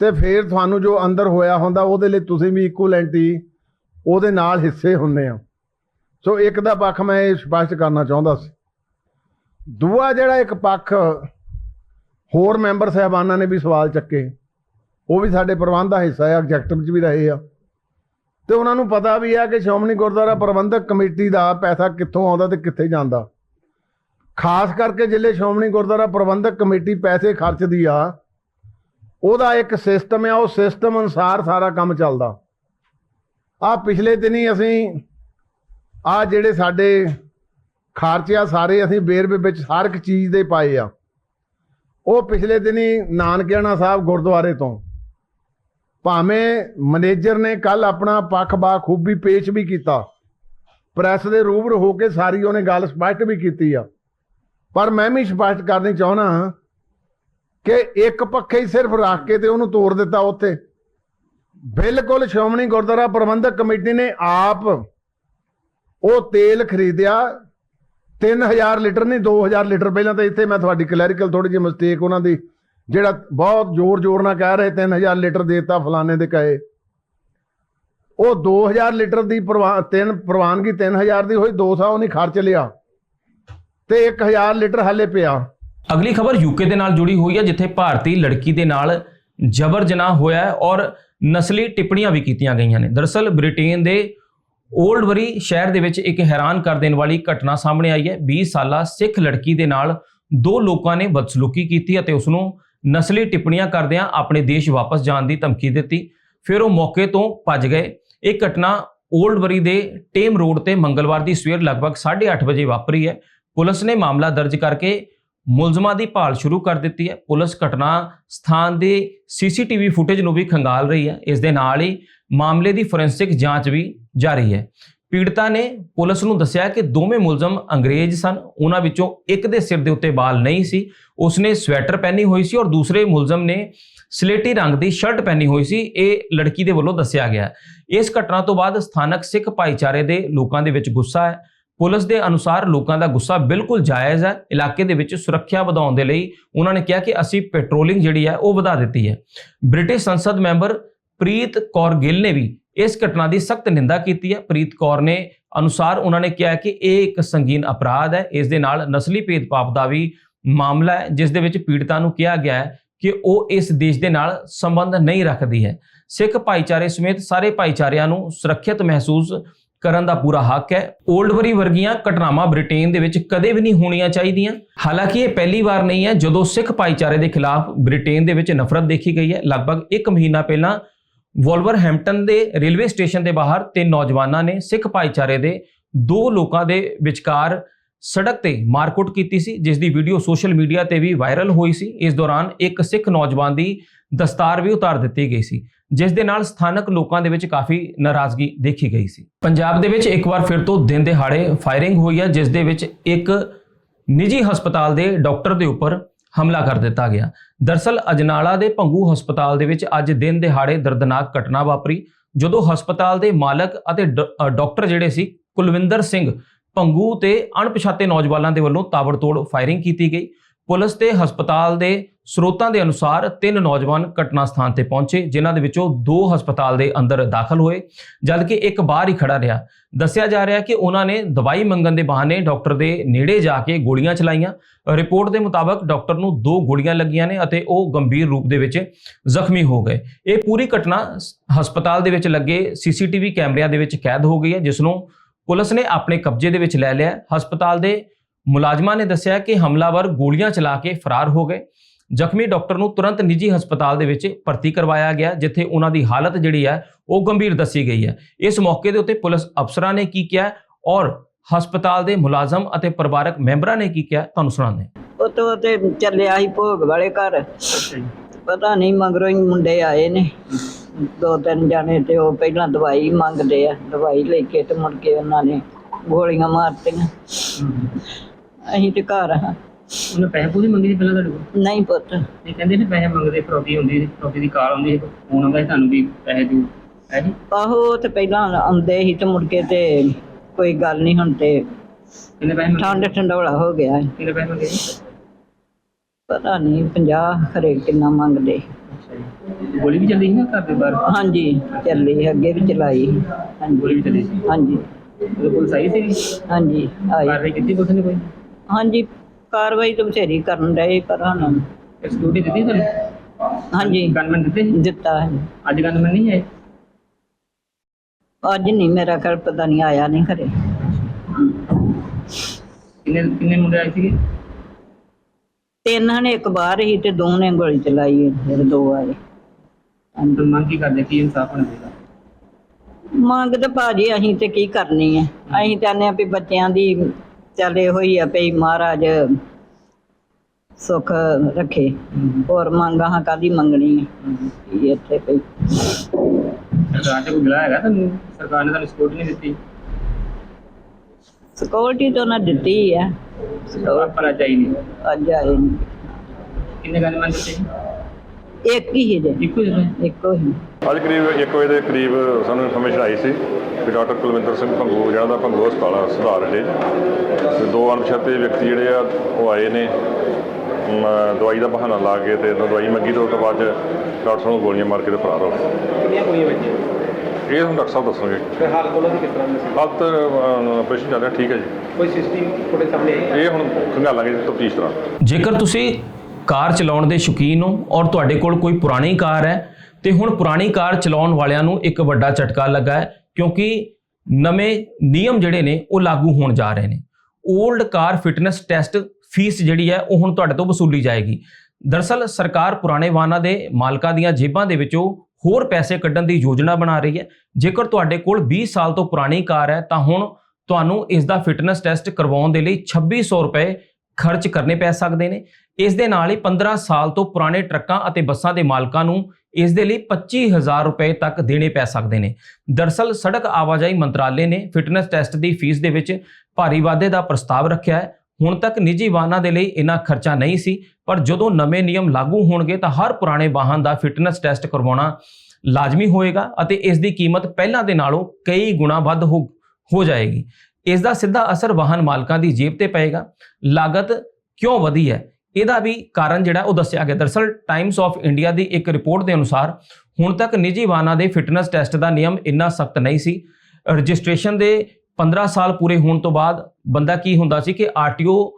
ਤੇ ਫਿਰ ਤੁਹਾਨੂੰ ਜੋ ਅੰਦਰ ਹੋਇਆ ਹੁੰਦਾ, ਉਹਦੇ ਲਈ ਤੁਸੀਂ ਵੀ ਇਕੁਅਲੈਂਟੀ ਉਹਦੇ ਨਾਲ ਹਿੱਸੇ ਹੁੰਦੇ ਆ। ਸੋ ਇੱਕ ਦਾ ਪੱਖ ਮੈਂ ਇਹ ਸਪਸ਼ਟ ਕਰਨਾ ਚਾਹੁੰਦਾ ਸੀ। ਦੂਆ ਜਿਹੜਾ ਇੱਕ ਪੱਖ ਹੋਰ ਮੈਂਬਰ ਸਹਿਬਾਨਾਂ ਨੇ ਵੀ ਸਵਾਲ ਚੱਕੇ, ਉਹ ਵੀ ਸਾਡੇ ਪ੍ਰਬੰਧ ਦਾ ਹਿੱਸਾ ਆ ਐਗਜੈਕਟਿਵ 'ਚ ਵੀ ਰਹੇ ਆ। ਤੇ ਉਹਨਾਂ ਨੂੰ ਪਤਾ ਵੀ ਆ ਕਿ ਸ਼੍ਰੋਮਣੀ ਗੁਰਦੁਆਰਾ ਪ੍ਰਬੰਧਕ ਕਮੇਟੀ ਦਾ ਪੈਸਾ ਕਿੱਥੋਂ ਆਉਂਦਾ ਤੇ ਕਿੱਥੇ ਜਾਂਦਾ। ਖਾਸ ਕਰਕੇ ਜ਼ਿਲ੍ਹੇ ਸ਼੍ਰੋਮਣੀ ਗੁਰਦੁਆਰਾ ਪ੍ਰਬੰਧਕ ਕਮੇਟੀ ਪੈਸੇ ਖਰਚਦੀ ਆ, ਉਹਦਾ ਇੱਕ ਸਿਸਟਮ ਆ, ਉਹ ਸਿਸਟਮ ਅਨੁਸਾਰ ਸਾਰਾ ਕੰਮ ਚੱਲਦਾ। ਆ ਪਿਛਲੇ ਦਿਨੀ ਅਸੀਂ ਆ ਜਿਹੜੇ ਸਾਡੇ ਖਰਚੇ ਆ ਸਾਰੇ ਅਸੀਂ ਬੇਰਵੇ ਵਿੱਚ ਹਰ ਇੱਕ ਚੀਜ਼ ਦੇ ਪਾਏ ਆ। ਉਹ ਪਿਛਲੇ ਦਿਨੀ ਨਾਨਕਿਆਣਾ ਸਾਹਿਬ ਗੁਰਦੁਆਰੇ ਤੋਂ ਭਾਵੇਂ ਮੈਨੇਜਰ ਨੇ ਕੱਲ ਆਪਣਾ ਪੱਖ ਬਾਖੂਬੀ ਪੇਸ਼ ਵੀ ਕੀਤਾ, ਪ੍ਰੈਸ ਦੇ ਰੂਬਰੂ ਹੋ ਕੇ ਸਾਰੀ ਉਹਨੇ ਗੱਲ ਸਪਸ਼ਟ ਵੀ ਕੀਤੀ ਆ। ਪਰ ਮੈਂ ਵੀ ਸਪਸ਼ਟ ਕਰਨੀ ਚਾਹਣਾ ਕਿ ਇੱਕ ਪੱਖੇ ਹੀ ਸਿਰਫ ਰੱਖ ਕੇ ਤੇ ਉਹਨੂੰ ਤੋੜ ਦਿੱਤਾ ਉੱਥੇ। ਬਿਲਕੁਲ ਸ਼੍ਰੋਮਣੀ ਗੁਰਦੁਆਰਾ ਪ੍ਰਬੰਧਕ ਕਮੇਟੀ ਨੇ ਆਪ ਉਹ ਤੇਲ ਖਰੀਦਿਆ 3000 ਲੀਟਰ ਨਹੀਂ 2000 ਲੀਟਰ ਪਹਿਲਾਂ ਤਾਂ ਇੱਥੇ ਮੈਂ ਤੁਹਾਡੀ ਕਲੈਰੀਕਲ ਥੋੜੀ ਜਿਹੀ ਮਿਸਟੇਕ ਉਹਨਾਂ ਦੀ, ਜਿਹੜਾ ਬਹੁਤ ਜ਼ੋਰ ਜ਼ੋਰ ਨਾਲ ਕਹਿ ਰਹੇ 3000 ਲੀਟਰ ਦੇਤਾ ਫਲਾਣੇ ਦੇ ਕਹੇ। ਉਹ 2000 ਲੀਟਰ ਦੀ ਪ੍ਰਵਾ- ਤਿੰਨ ਪ੍ਰਵਾਨਗੀ 3000 ਦੀ ਹੋਈ 200 ਉਹਨੇ ਖਰਚ ਲਿਆ ਤੇ 1000 ਲੀਟਰ ਹੱਲੇ ਪਿਆ। ਅਗਲੀ ਖਬਰ ਯੂਕੇ ਦੇ ਨਾਲ ਜੁੜੀ ਹੋਈ ਹੈ, ਜਿੱਥੇ ਭਾਰਤੀ ਲੜਕੀ ਦੇ ਨਾਲ ਜਬਰ ਜਨਾਹ ਹੋਇਆ ਔਰ ਨਸਲੀ ਟਿੱਪਣੀਆਂ ਵੀ ਕੀਤੀਆਂ ਗਈਆਂ ਨੇ। ਦਰਅਸਲ ਬ੍ਰਿਟੇਨ ਦੇ ਓਲਡਬਰੀ ਸ਼ਹਿਰ ਦੇ ਵਿੱਚ ਇੱਕ ਹੈਰਾਨ ਕਰ ਦੇਣ ਵਾਲੀ ਘਟਨਾ ਸਾਹਮਣੇ ਆਈ ਹੈ। 20 ਸਾਲਾ ਸਿੱਖ ਲੜਕੀ ਦੇ ਨਾਲ ਦੋ ਲੋਕਾਂ ਨੇ ਬਦਸਲੂਕੀ ਕੀਤੀ ਅਤੇ ਉਸ ਨੂੰ ਨਸਲੀ ਟਿੱਪਣੀਆਂ ਕਰਦਿਆਂ ਆਪਣੇ ਦੇਸ਼ ਵਾਪਸ ਜਾਣ ਦੀ ਧਮਕੀ ਦਿੱਤੀ। ਫਿਰ ਉਹ ਮੌਕੇ ਤੋਂ ਭੱਜ ਗਏ। ਇਹ ਘਟਨਾ ਓਲਡਬਰੀ ਦੇ ਟੇਮ ਰੋਡ ਤੇ ਮੰਗਲਵਾਰ ਦੀ ਸਵੇਰ ਲਗਭਗ 8:30 ਵਜੇ ਵਾਪਰੀ ਹੈ। ਪੁਲਿਸ ਨੇ ਮਾਮਲਾ ਦਰਜ ਕਰਕੇ ਮੁਲਜ਼ਮਾਂ ਦੀ ਭਾਲ ਸ਼ੁਰੂ ਕਰ ਦਿੱਤੀ ਹੈ। ਪੁਲਿਸ ਘਟਨਾ ਸਥਾਨ ਦੇ ਸੀਸੀਟੀਵੀ ਫੁਟੇਜ ਨੂੰ ਵੀ ਖੰਗਾਲ ਰਹੀ ਹੈ। ਇਸ ਦੇ ਨਾਲ ਹੀ ਮਾਮਲੇ ਦੀ ਫੋਰੈਂਸਿਕ ਜਾਂਚ ਵੀ ਜਾਰੀ ਹੈ। ਪੀੜਤਾ ਨੇ ਪੁਲਿਸ ਨੂੰ ਦੱਸਿਆ ਕਿ ਦੋਵੇਂ ਮੁਲਜ਼ਮ ਅੰਗਰੇਜ਼ ਸਨ। ਉਹਨਾਂ ਵਿੱਚੋਂ ਇੱਕ ਦੇ ਸਿਰ ਦੇ ਉੱਤੇ ਵਾਲ ਨਹੀਂ ਸੀ। ਉਸਨੇ ਸਵੈਟਰ ਪਹਿਨੀ ਹੋਈ ਸੀ ਔਰ ਦੂਸਰੇ ਮੁਲਜ਼ਮ ਨੇ ਸਲੇਟੀ ਰੰਗ ਦੀ ਸ਼ਰਟ ਪਹਿਨੀ ਹੋਈ ਸੀ। ਇਹ ਲੜਕੀ ਦੇ ਵੱਲੋਂ ਦੱਸਿਆ ਗਿਆ ਇਸ ਘਟਨਾ ਤੋਂ ਬਾਅਦ ਸਥਾਨਕ ਸਿੱਖ ਭਾਈਚਾਰੇ ਦੇ ਲੋਕਾਂ ਦੇ ਵਿੱਚ ਗੁੱਸਾ ਹੈ। ਪੁਲਿਸ ਦੇ ਅਨੁਸਾਰ ਲੋਕਾਂ ਦਾ ਗੁੱਸਾ ਬਿਲਕੁਲ ਜਾਇਜ਼ ਹੈ। ਇਲਾਕੇ ਦੇ ਵਿੱਚ ਸੁਰੱਖਿਆ ਵਧਾਉਣ ਦੇ ਲਈ ਉਹਨਾਂ ਨੇ ਕਿਹਾ ਕਿ ਅਸੀਂ ਪੈਟਰੋਲਿੰਗ ਜਿਹੜੀ ਹੈ ਉਹ ਵਧਾ ਦਿੱਤੀ ਹੈ। ਬ੍ਰਿਟਿਸ਼ ਸੰਸਦ ਮੈਂਬਰ ਪ੍ਰੀਤ ਕੌਰ ਗਿੱਲ ਨੇ ਵੀ ਇਸ ਘਟਨਾ ਦੀ ਸਖਤ ਨਿੰਦਾ ਕੀਤੀ ਹੈ। ਪ੍ਰੀਤ ਕੌਰ ਨੇ ਅਨੁਸਾਰ ਉਹਨਾਂ ਨੇ ਕਿਹਾ ਕਿ ਇਹ ਇੱਕ ਸੰਗੀਨ ਅਪਰਾਧ ਹੈ। ਇਸ ਦੇ ਨਾਲ ਨਸਲੀ ਭੇਦਭਾਵ ਦਾ ਵੀ ਮਾਮਲਾ ਹੈ, ਜਿਸ ਦੇ ਵਿੱਚ ਪੀੜਤਾਂ ਨੂੰ ਕਿਹਾ ਗਿਆ ਹੈ ਕਿ ਉਹ ਇਸ ਦੇਸ਼ ਦੇ ਨਾਲ ਸੰਬੰਧ ਨਹੀਂ ਰੱਖਦੀ ਹੈ। ਸਿੱਖ ਭਾਈਚਾਰੇ ਸਮੇਤ ਸਾਰੇ ਭਾਈਚਾਰਿਆਂ ਨੂੰ ਸੁਰੱਖਿਅਤ ਮਹਿਸੂਸ ਕਰਨ ਦਾ ਪੂਰਾ ਹੱਕ ਹੈ। ਓਲਡਬਰੀ ਵਰਗੀਆਂ ਘਟਨਾਵਾਂ ਬ੍ਰਿਟੇਨ ਦੇ ਵਿੱਚ ਕਦੇ ਵੀ ਨਹੀਂ ਹੋਣੀਆਂ ਚਾਹੀਦੀਆਂ। ਹਾਲਾਂਕਿ ਇਹ ਪਹਿਲੀ ਵਾਰ ਨਹੀਂ ਹੈ ਜਦੋਂ ਸਿੱਖ ਭਾਈਚਾਰੇ ਦੇ ਖਿਲਾਫ ਬ੍ਰਿਟੇਨ ਦੇ ਵਿੱਚ ਨਫ਼ਰਤ ਦੇਖੀ ਗਈ ਹੈ। ਲਗਭਗ 1 ਮਹੀਨਾ ਪਹਿਲਾਂ ਵੋਲਵਰਹੈਂਪਟਨ ਦੇ ਰੇਲਵੇ ਸਟੇਸ਼ਨ ਦੇ ਬਾਹਰ ਤਿੰਨ ਨੌਜਵਾਨਾਂ ਨੇ ਸਿੱਖ ਭਾਈਚਾਰੇ ਦੇ ਦੋ ਲੋਕਾਂ ਦੇ ਵਿਚਕਾਰ ਸੜਕ ਤੇ ਮਾਰਕੁੱਟ ਕੀਤੀ ਸੀ, ਜਿਸ ਦੀ ਵੀਡੀਓ ਸੋਸ਼ਲ ਮੀਡੀਆ ਤੇ ਵੀ ਵਾਇਰਲ ਹੋਈ ਸੀ। ਇਸ ਦੌਰਾਨ ਇੱਕ ਸਿੱਖ ਨੌਜਵਾਨ ਦੀ ਦਸਤਾਰ ਵੀ ਉਤਾਰ ਦਿੱਤੀ ਗਈ ਸੀ। ਜਿਸ ਦੇ ਨਾਲ ਸਥਾਨਕ ਲੋਕਾਂ ਦੇ ਵਿੱਚ ਕਾਫੀ ਨਾਰਾਜ਼ਗੀ ਦੇਖੀ ਗਈ ਸੀ। ਪੰਜਾਬ ਦੇ ਵਿੱਚ ਇੱਕ ਵਾਰ ਫਿਰ ਤੋਂ ਦਿਨ ਦਿਹਾੜੇ ਫਾਇਰਿੰਗ ਹੋਈ ਹੈ, ਜਿਸ ਦੇ ਵਿੱਚ ਇੱਕ ਨਿੱਜੀ ਹਸਪਤਾਲ ਦੇ ਡਾਕਟਰ ਦੇ ਉੱਪਰ ਹਮਲਾ ਕਰ ਦਿੱਤਾ ਗਿਆ। ਦਰਸਲ, ਅਜਨਾਲਾ ਦੇ ਭੰਗੂ ਹਸਪਤਾਲ ਦੇ ਵਿੱਚ ਅੱਜ ਦਿਨ ਦਿਹਾੜੇ ਦਰਦਨਾਕ ਘਟਨਾ ਵਾਪਰੀ, ਜਦੋਂ ਹਸਪਤਾਲ ਦੇ ਮਾਲਕ ਅਤੇ ਡ- ਡਾਕਟਰ ਜਿਹੜੇ ਸੀ, ਕੁਲਵਿੰਦਰ ਸਿੰਘ, ਭੰਗੂ ਤੇ ਅਣਪਛਾਤੇ ਨੌਜਵਾਨਾਂ ਦੇ ਵੱਲੋਂ ਤਾਬੜਤੋੜ ਫਾਇਰਿੰਗ ਕੀਤੀ ਗਈ। ਪੁਲਿਸ ਤੇ ਹਸਪਤਾਲ ਦੇ ਸਰੋਤਾਂ ਦੇ ਅਨੁਸਾਰ ਤਿੰਨ ਨੌਜਵਾਨ ਘਟਨਾ ਸਥਾਨ ਤੇ ਪਹੁੰਚੇ, ਜਿਨ੍ਹਾਂ ਦੇ ਵਿੱਚੋਂ ਦੋ ਹਸਪਤਾਲ ਦੇ ਅੰਦਰ ਦਾਖਲ ਹੋਏ, ਜਦਕਿ ਇੱਕ ਬਾਹਰ ਹੀ ਖੜਾ ਰਿਹਾ। ਦੱਸਿਆ ਜਾ ਰਿਹਾ ਕਿ ਉਹਨਾਂ ਨੇ ਦਵਾਈ ਮੰਗਣ ਦੇ ਬਹਾਨੇ ਡਾਕਟਰ ਦੇ ਨੇੜੇ ਜਾ ਕੇ ਗੋਲੀਆਂ ਚਲਾਈਆਂ। ਰਿਪੋਰਟ ਦੇ ਮੁਤਾਬਕ ਡਾਕਟਰ ਨੂੰ ਦੋ ਗੋਲੀਆਂ ਲੱਗੀਆਂ ਨੇ ਅਤੇ ਉਹ ਗੰਭੀਰ ਰੂਪ ਦੇ ਵਿੱਚ ਜ਼ਖਮੀ ਹੋ ਗਏ। ਇਹ ਪੂਰੀ ਘਟਨਾ ਹਸਪਤਾਲ ਦੇ ਵਿੱਚ ਲੱਗੇ ਸੀਸੀਟੀਵੀ ਕੈਮਰਿਆਂ ਦੇ ਵਿੱਚ ਕੈਦ ਹੋ ਗਈ ਹੈ ਜਿਸ ਨੂੰ ਪੁਲਿਸ ਨੇ ਆਪਣੇ ਕਬਜ਼ੇ ਦੇ ਵਿੱਚ ਲੈ ਲਿਆ ਹਸਪਤਾਲ ਦੇ ਮੁਲਾਜ਼ਮਾਂ ਨੇ ਦੱਸਿਆ ਕਿ ਹਮਲਾਵਰ ਗੋਲੀਆਂ ਚਲਾ ਕੇ ਫਰਾਰ ਹੋ ਗਏ। ਜ਼ਖਮੀ ਡਾਕਟਰ ਨੂੰ ਤੁਰੰਤ ਨਿੱਜੀ ਹਸਪਤਾਲ ਦੇ ਵਿੱਚ ਭਰਤੀ ਕਰਵਾਇਆ ਗਿਆ ਜਿੱਥੇ ਉਹਨਾਂ ਦੀ ਹਾਲਤ ਜਿਹੜੀ ਹੈ ਉਹ ਗੰਭੀਰ ਦੱਸੀ ਗਈ ਹੈ। ਇਸ ਮੌਕੇ ਦੇ ਉੱਤੇ ਪੁਲਿਸ ਅਫਸਰਾਂ ਨੇ ਕੀ ਕਿਹਾ ਔਰ ਹਸਪਤਾਲ ਦੇ ਮੁਲਾਜ਼ਮ ਅਤੇ ਪਰਿਵਾਰਕ ਮੈਂਬਰਾਂ ਨੇ ਕੀ ਕਿਹਾ ਤੁਹਾਨੂੰ ਸੁਣਾਉਂਦੇ ਹਾਂ। ਉਹ ਤੋਂ ਤੇ ਚੱਲਿਆ ਸੀ ਭੋਗ ਵਾਲੇ ਘਰ। ਪਤਾ ਨਹੀਂ ਮਗਰੋਂ ਹੀ ਮੁੰਡੇ ਆਏ ਨੇ। ਦੋ ਤਿੰਨ ਜਾਣੇ ਤੇ ਉਹ ਪਹਿਲਾਂ ਦਵਾਈ ਮੰਗਦੇ ਆ। ਦਵਾਈ ਲੈ ਕੇ ਤੇ ਮੁੜ ਕੇ ਉਹਨਾਂ ਨੇ ਗੋਲੀਆਂ ਮਾਰਤੀਆਂ। ਅਸੀਂ ਤੇ ਘਰ ਹਾਂ। ਉਹਨੇ ਪੈਸੇ ਪੂਸੇ ਮੰਗੇ ਸੀ ਪਹਿਲਾਂ ਤੁਹਾਡੇ ਕੋਲ? ਨਹੀਂ ਪੁੱਤ। ਇਹ ਕਹਿੰਦੇ ਨੇ ਪੈਸੇ ਮੰਗਦੇ ਫਰੋਡੀ ਹੁੰਦੀ ਸੀ ਫਰੋਡੀ ਦੀ ਕਾਲ ਆਉਂਦੀ ਸੀ ਫੋਨ ਆਉਂਦਾ ਸੀ ਤੁਹਾਨੂੰ ਵੀ ਪੈਸੇ ਦਿਓ ਹੈ ਜੀ? ਆਹੋ ਉਹ ਤੇ ਪਹਿਲਾਂ ਆਉਂਦੇ ਸੀ ਤੇ ਮੁੜ ਕੇ ਤੇ ਕੋਈ ਗੱਲ ਨਹੀਂ ਹੁਣ ਤੇ ਕਿੰਨੇ ਪੈਸੇ ਮੰਗੇ? ਠੰਡ ਠੰਡੋਲਾ ਹੋ ਗਿਆ। ਹੈ। ਕਿੰਨੇ ਪੈਸੇ ਮੰਗੇ ਜੀ? ਪਤਾ ਨਹੀਂ 50 ਖਰੇ ਕਿੰਨਾ ਮੰਗਦੇ। ਅੱਛਾ ਜੀ। ਗੋਲੀ ਵੀ ਚੱਲੀ ਸੀ ਨਾ ਘਰ ਦੇ ਬਾਹਰ? ਹਾਂਜੀ ਚੱਲੀ ਅੱਗੇ ਵੀ ਚਲਾਈ ਹਾਂਜੀ ਗੋਲੀ ਵੀ ਚੱਲੀ ਸੀ? ਹਾਂਜੀ। ਉਹਦੇ ਕੋਲ ਸਹੀ ਸੀ ਹਾਂਜੀ ਆਈ। ਕਾਰਵਾਈ ਕੀਤੀ ਪੁਲਿਸ ਨੇ ਕੋਈ? ਹਾਂਜੀ ਕਾਰਵਾਈ ਤਾਂ ਬਥੇਰੀ ਕਰਨ ਡਏ ਪਰ ਹੁਣ ਸਿਕਿਉਰਿਟੀ ਦਿੱਤੀ ਤੁਹਾਨੂੰ? ਹਾਂਜੀ। ਗਨਮੈਨ ਦਿੱਤੇ? ਦਿੱਤਾ ਹੈ। ਅੱਜ ਗਨਮੈਨ ਨਹੀਂ ਆਏ? ਅੱਜ ਨਹੀਂ ਮੇਰਾ ਘਰ ਪਤਾ ਨਹੀਂ ਆਇਆ ਨਹੀਂ ਘਰੇ। ਕਿੰਨੇ ਕਿੰਨੇ ਮੁੰਡੇ ਆਏ ਸੀਗੇ? ਤਿੰਨ ਨੇ ਇੱਕ ਬਾਹਰ ਹੀ ਤੇ ਦੋ ਨੇ ਗੋਲੀ ਚਲਾਈ ਫਿਰ ਦੋ ਆਏ। ਤਾਂ ਮੰਗ ਕੀ ਕਰਦੇ? ਕੀ ਇਨਸਾਫ ਹੋਣਾ ਚਾਹੀਦਾ? ਮੰਗ ਤੇ ਭਾਜੀ ਅਸੀਂ ਤੇ ਕੀ ਕਰਨੀ ਹੈ? ਅਸੀਂ ਚਾਹੁੰਦੇ ਆ ਵੀ ਬੱਚਿਆਂ ਦੀ ਚੱਲੇ ਹੋਈ ਆ ਪਈ ਮਹਾਰਾਜ ਸੁੱਖ ਰੱਖੇ ਹੋਰ ਮੰਗਾਂ ਕਾਦੀ ਮੰਗਣੀ ਹੈ ਇੱਥੇ ਪਈ ਸਰਕਾਰ ਕੋਈ ਗਿਲਾ ਹੈਗਾ ਤੁਹਾਨੂੰ ਸਰਕਾਰ ਨੇ ਤੁਹਾਨੂੰ ਸਪੋਰਟ ਨਹੀਂ ਦਿੱਤੀ। ਸਿਕਿਉਰਿਟੀ ਤਾਂ ਉਹਨਾਂ ਦਿੱਤੀ ਹੈ ਪਰ ਅੱਜ ਆਈ ਨਹੀਂ। ਅੱਜ ਆਏ ਨਹੀਂ। ਕਿੰਨੇ ਗਨ ਮੰਗ ਦਿੱਤੇ? ਇੱਕ ਹੀ ਜੇ। ਇੱਕੋ ਹੀ ਇੱਕੋ ਹੀ। ਅੱਜ ਕਰੀਬ 1 ਵਜੇ ਦੇ ਕਰੀਬ ਸਾਨੂੰ ਇਨਫੋਰਮੇਸ਼ਨ ਆਈ ਸੀ ਕਿ ਡਾਕਟਰ ਕੁਲਵਿੰਦਰ ਸਿੰਘ ਭੰਗੂ ਜਿਹੜਾ ਦਾ ਭੰਗੂ ਹਸਪਤਾਲ ਆ ਸੁਧਾਰ ਅੱਡੇ ਤੇ ਦੋ ਅਣਪਛਾਤੇ ਵਿਅਕਤੀ ਜਿਹੜੇ ਆ ਉਹ ਆਏ ਨੇ। ਦਵਾਈ ਦਾ ਬਹਾਨਾ ਲਾ ਕੇ ਤੇ ਜਦੋਂ ਦਵਾਈ ਮੰਗੀ ਤੇ ਉਸ ਤੋਂ ਬਾਅਦ 'ਚ ਡਾਕਟਰ ਸਾਹਿਬ ਨੂੰ ਗੋਲੀਆਂ ਮਾਰ ਕੇ ਤੇ ਫਰਾਰ ਹੋ ਗਏ। ਕਿੰਨੀਆਂ ਗੋਲੀਆਂ ਵੱਜੀਆਂ? ਇਹ ਹੁਣ ਡਾਕਟਰ ਸਾਹਿਬ ਦੱਸਣਗੇ। ਤੇ ਹਾਲਤ ਉਹਨਾਂ ਦੀ ਕਿਸ ਤਰ੍ਹਾਂ ਦੀ ਸੀ? ਹਾਲਤ ਆਪਰੇਸ਼ਨ ਚੱਲ ਰਿਹਾ ਠੀਕ ਹੈ ਜੀ। ਕੋਈ ਸਿਸਟਮ ਤੁਹਾਡੇ ਸਾਹਮਣੇ ਆਈ? ਇਹ ਹੁਣ ਖੰਗਾਲਾਂਗੇ ਤਫਤੀਸ਼ ਤਰ੍ਹਾਂ ਜੇਕਰ ਤੁਸੀਂ ਕਾਰ ਚਲਾਉਣ ਦੇ ਸ਼ੌਕੀਨ ਹੋ ਔਰ ਤੁਹਾਡੇ ਕੋਲ ਕੋਈ ਪੁਰਾਣੀ ਕਾਰ ਹੈ, ਤੇ ਹੁਣ ਪੁਰਾਣੀ ਕਾਰ ਚਲਾਉਣ ਵਾਲਿਆਂ ਨੂੰ ਇੱਕ ਵੱਡਾ ਝਟਕਾ ਲੱਗਾ ਹੈ, ਕਿਉਂਕਿ ਨਵੇਂ ਨਿਯਮ ਜਿਹੜੇ ਨੇ ਉਹ ਲਾਗੂ ਹੋਣ ਜਾ ਰਹੇ ਨੇ। Old car fitness test fee ਜਿਹੜੀ ਹੈ ਉਹ ਹੁਣ ਤੁਹਾਡੇ ਤੋਂ ਵਸੂਲੀ ਜਾਏਗੀ। ਦਰਸਲ ਸਰਕਾਰ ਪੁਰਾਣੇ ਵਾਹਨਾਂ ਦੇ ਮਾਲਕਾਂ ਦੀਆਂ ਜੇਬਾਂ ਦੇ ਵਿੱਚੋਂ ਹੋਰ ਪੈਸੇ ਕੱਢਣ ਦੀ ਯੋਜਨਾ ਬਣਾ ਰਹੀ ਹੈ। ਜੇਕਰ ਤੁਹਾਡੇ ਕੋਲ 20 ਸਾਲ ਤੋਂ ਪੁਰਾਣੀ ਕਾਰ ਹੈ, ਤਾਂ ਹੁਣ ਤੁਹਾਨੂੰ ਇਸ ਦਾ ਫਿਟਨੈਸ ਟੈਸਟ ਕਰਵਾਉਣ ਦੇ ਲਈ 2600 ਰੁਪਏ ਖਰਚ ਕਰਨੇ ਪੈ ਸਕਦੇ ਨੇ। ਇਸ ਦੇ ਨਾਲ ਹੀ 15 ਸਾਲ ਤੋਂ ਪੁਰਾਣੇ ਟਰੱਕਾਂ ਅਤੇ ਬੱਸਾਂ ਦੇ ਮਾਲਕਾਂ ਨੂੰ ਇਸ ਦੇ ਲਈ 25000 ਰੁਪਏ ਤੱਕ ਦੇਣੇ ਪੈ ਸਕਦੇ ਨੇ। ਦਰਸਲ ਸੜਕ ਆਵਾਜਾਈ ਮੰਤਰਾਲੇ ਨੇ ਫਿਟਨੈਸ ਟੈਸਟ ਦੀ ਫੀਸ ਦੇ ਵਿੱਚ ਭਾਰੀ ਵਾਧੇ ਦਾ ਪ੍ਰਸਤਾਵ ਰੱਖਿਆ ਹੈ। ਹੁਣ ਤੱਕ ਨਿੱਜੀ ਵਾਹਨਾਂ ਦੇ ਲਈ ਇੰਨਾ ਖਰਚਾ ਨਹੀਂ ਸੀ, ਪਰ ਜਦੋਂ ਨਵੇਂ ਨਿਯਮ ਲਾਗੂ ਹੋਣਗੇ ਤਾਂ ਹਰ ਪੁਰਾਣੇ ਵਾਹਨ ਦਾ ਫਿਟਨੈਸ ਟੈਸਟ ਕਰਵਾਉਣਾ ਲਾਜ਼ਮੀ ਹੋਏਗਾ ਅਤੇ ਇਸ ਦੀ ਕੀਮਤ ਪਹਿਲਾਂ ਦੇ ਨਾਲੋਂ ਕਈ ਗੁਣਾ ਵੱਧ ਹੋ ਹੋ ਜਾਏਗੀ। ਇਸ ਦਾ ਸਿੱਧਾ ਅਸਰ ਵਾਹਨ ਮਾਲਕਾਂ ਦੀ ਜੇਬ ਤੇ ਪਏਗਾ। ਲਾਗਤ ਕਿਉਂ ਵਧੀ ਹੈ? ਇਹਦਾ ਵੀ ਕਾਰਨ ਜਿਹੜਾ ਉਹ ਦੱਸਿਆ ਗਿਆ। ਦਰਸਲ ਟਾਈਮਸ ਆਫ ਇੰਡੀਆ ਦੀ ਇੱਕ ਰਿਪੋਰਟ ਦੇ ਅਨੁਸਾਰ, ਹੁਣ ਤੱਕ ਨਿੱਜੀ ਵਾਹਨਾਂ ਦੇ ਫਿਟਨੈਸ ਟੈਸਟ ਦਾ ਨਿਯਮ ਇੰਨਾ ਸਖਤ ਨਹੀਂ ਸੀ। ਰਜਿਸਟ੍ਰੇਸ਼ਨ ਦੇ 15 ਸਾਲ ਪੂਰੇ ਹੋਣ ਤੋਂ ਬਾਅਦ ਬੰਦਾ ਕੀ ਹੁੰਦਾ ਸੀ ਕਿ ਆਰਟੀਓ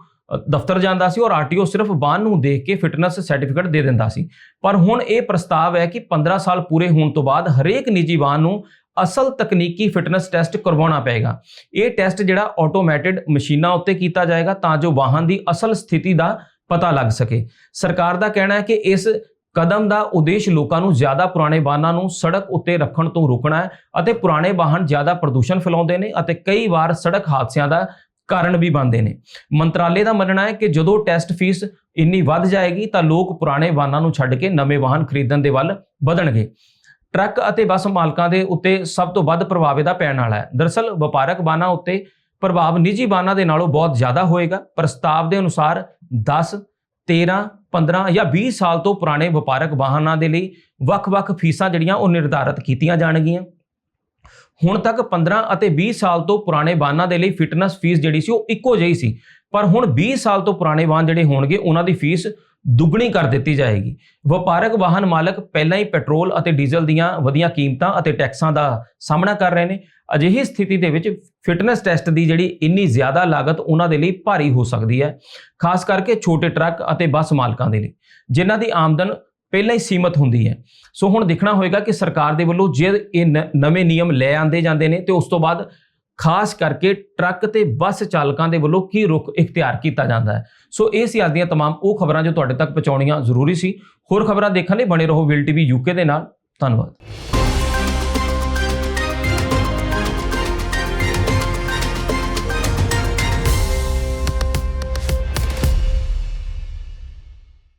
ਦਫ਼ਤਰ ਜਾਂਦਾ ਸੀ ਔਰ ਆਰਟੀਓ ਸਿਰਫ ਵਾਹਨ ਨੂੰ ਦੇਖ ਕੇ ਫਿਟਨੈਸ ਸਰਟੀਫਿਕੇਟ ਦੇ ਦਿੰਦਾ ਸੀ। ਪਰ ਹੁਣ ਇਹ ਪ੍ਰਸਤਾਵ ਹੈ ਕਿ 15 ਸਾਲ ਪੂਰੇ ਹੋਣ ਤੋਂ ਬਾਅਦ ਹਰੇਕ ਨਿੱਜੀ ਵਾਹਨ ਨੂੰ ਅਸਲ ਤਕਨੀਕੀ ਫਿਟਨੈਸ ਟੈਸਟ ਕਰਵਾਉਣਾ ਪਏਗਾ। ਇਹ ਟੈਸਟ ਜਿਹੜਾ ਆਟੋਮੈਟਿਡ ਮਸ਼ੀਨਾਂ ਉੱਤੇ ਕੀਤਾ ਜਾਏਗਾ ਤਾਂ ਜੋ ਵਾਹਨ ਦੀ ਅਸਲ ਸਥਿਤੀ ਦਾ ਪਤਾ ਲੱਗ ਸਕੇ। ਸਰਕਾਰ ਦਾ ਕਹਿਣਾ ਹੈ ਕਿ ਇਸ ਕਦਮ ਦਾ ਉਦੇਸ਼ ਲੋਕਾਂ ਨੂੰ ਜ਼ਿਆਦਾ ਪੁਰਾਣੇ ਵਾਹਨਾਂ ਨੂੰ ਸੜਕ ਉੱਤੇ ਰੱਖਣ ਤੋਂ ਰੋਕਣਾ ਹੈ ਅਤੇ ਪੁਰਾਣੇ ਵਾਹਨ ਜ਼ਿਆਦਾ ਪ੍ਰਦੂਸ਼ਣ ਫੈਲਾਉਂਦੇ ਨੇ ਅਤੇ ਕਈ ਵਾਰ ਸੜਕ ਹਾਦਸਿਆਂ ਦਾ ਕਾਰਨ ਵੀ ਬਣਦੇ ਨੇ। ਮੰਤਰਾਲੇ ਦਾ ਮੰਨਣਾ ਹੈ ਕਿ ਜਦੋਂ ਟੈਸਟ ਫੀਸ ਇੰਨੀ ਵੱਧ ਜਾਏਗੀ ਤਾਂ ਲੋਕ ਪੁਰਾਣੇ ਵਾਹਨਾਂ ਨੂੰ ਛੱਡ ਕੇ ਨਵੇਂ ਵਾਹਨ ਖਰੀਦਣ ਦੇ ਵੱਲ ਵਧਣਗੇ। ਟਰੱਕ ਅਤੇ ਬੱਸ ਮਾਲਕਾਂ ਦੇ ਉੱਤੇ ਸਭ ਤੋਂ ਵੱਧ ਪ੍ਰਭਾਵ ਇਹਦਾ ਪੈਣ ਵਾਲਾ ਹੈ। ਦਰਸਲ ਵਪਾਰਕ ਵਾਹਨਾਂ ਉੱਤੇ ਪ੍ਰਭਾਵ ਨਿੱਜੀ ਵਾਹਨਾਂ ਦੇ ਨਾਲੋਂ ਬਹੁਤ ਜ਼ਿਆਦਾ ਹੋਏਗਾ। ਪ੍ਰਸਤਾਵ ਦੇ ਅਨੁਸਾਰ 10 13 15 ਜਾਂ 20 ਸਾਲ ਤੋਂ ਪੁਰਾਣੇ ਵਪਾਰਕ ਵਾਹਨਾਂ ਦੇ ਲਈ ਵੱਖ-ਵੱਖ ਫੀਸਾਂ ਜਿਹੜੀਆਂ ਉਹ ਨਿਰਧਾਰਤ ਕੀਤੀਆਂ ਜਾਣਗੀਆਂ। ਹੁਣ ਤੱਕ 15 ਅਤੇ 20 ਸਾਲ ਤੋਂ ਪੁਰਾਣੇ ਵਾਹਨਾਂ ਦੇ ਲਈ ਫਿਟਨੈਸ ਫੀਸ ਜਿਹੜੀ ਸੀ ਉਹ ਇੱਕੋ ਜਿਹੀ ਸੀ। ਪਰ ਹੁਣ 20 ਸਾਲ ਤੋਂ ਪੁਰਾਣੇ ਵਾਹਨ ਜਿਹੜੇ ਹੋਣਗੇ, ਉਹਨਾਂ ਦੀ ਫੀਸ ਦੁੱਗਣੀ ਕਰ ਦਿੱਤੀ ਜਾਏਗੀ। ਵਪਾਰਕ ਵਾਹਨ ਮਾਲਕ ਪਹਿਲਾਂ ਹੀ ਪੈਟਰੋਲ ਅਤੇ ਡੀਜ਼ਲ ਦੀਆਂ ਵਧੀਆਂ ਕੀਮਤਾਂ ਅਤੇ ਟੈਕਸਾਂ ਦਾ ਸਾਹਮਣਾ ਕਰ ਰਹੇ ਨੇ। ਅਜਿਹੀ ਸਥਿਤੀ ਦੇ ਵਿੱਚ ਫਿਟਨੈਸ ਟੈਸਟ ਦੀ ਜਿਹੜੀ ਇੰਨੀ ਜ਼ਿਆਦਾ ਲਾਗਤ ਉਹਨਾਂ ਦੇ ਲਈ ਭਾਰੀ ਹੋ ਸਕਦੀ ਹੈ, ਖਾਸ ਕਰਕੇ ਛੋਟੇ ਟਰੱਕ ਅਤੇ ਬੱਸ ਮਾਲਕਾਂ ਦੇ ਲਈ, ਜਿਨ੍ਹਾਂ ਦੀ ਆਮਦਨ ਪਹਿਲਾਂ ਹੀ ਸੀਮਤ ਹੁੰਦੀ ਹੈ ਸੋ ਹੁਣ ਦੇਖਣਾ ਹੋਏਗਾ ਕਿ ਸਰਕਾਰ ਦੇ ਵੱਲੋਂ ਜੇ ਇਹ ਨ- ਨਵੇਂ ਨਿਯਮ ਲੈ ਆਂਦੇ ਜਾਂਦੇ ਨੇ ਤੇ ਉਸ ਤੋਂ ਬਾਅਦ ਖਾਸ ਕਰਕੇ ਟਰੱਕ ਤੇ ਬੱਸ ਚਾਲਕਾਂ ਦੇ ਵੱਲੋਂ ਕੀ ਰੁਖ ਇਖਤਿਆਰ ਕੀਤਾ ਜਾਂਦਾ ਹੈ ਸੋ ਇਹ ਸੀ ਅੱਜ ਦੀਆਂ तमाम ਉਹ ਖਬਰਾਂ ਜੋ ਤੁਹਾਡੇ ਤੱਕ ਪਹੁੰਚਾਉਣੀਆਂ ਜ਼ਰੂਰੀ ਸੀ ਹੋਰ ਖਬਰਾਂ ਦੇਖਣ ਲਈ ਬਣੇ ਰਹੋ ਵਿਲ ਟੀਵੀ ਯੂਕੇ ਦੇ ਨਾਲ ਧੰਨਵਾਦ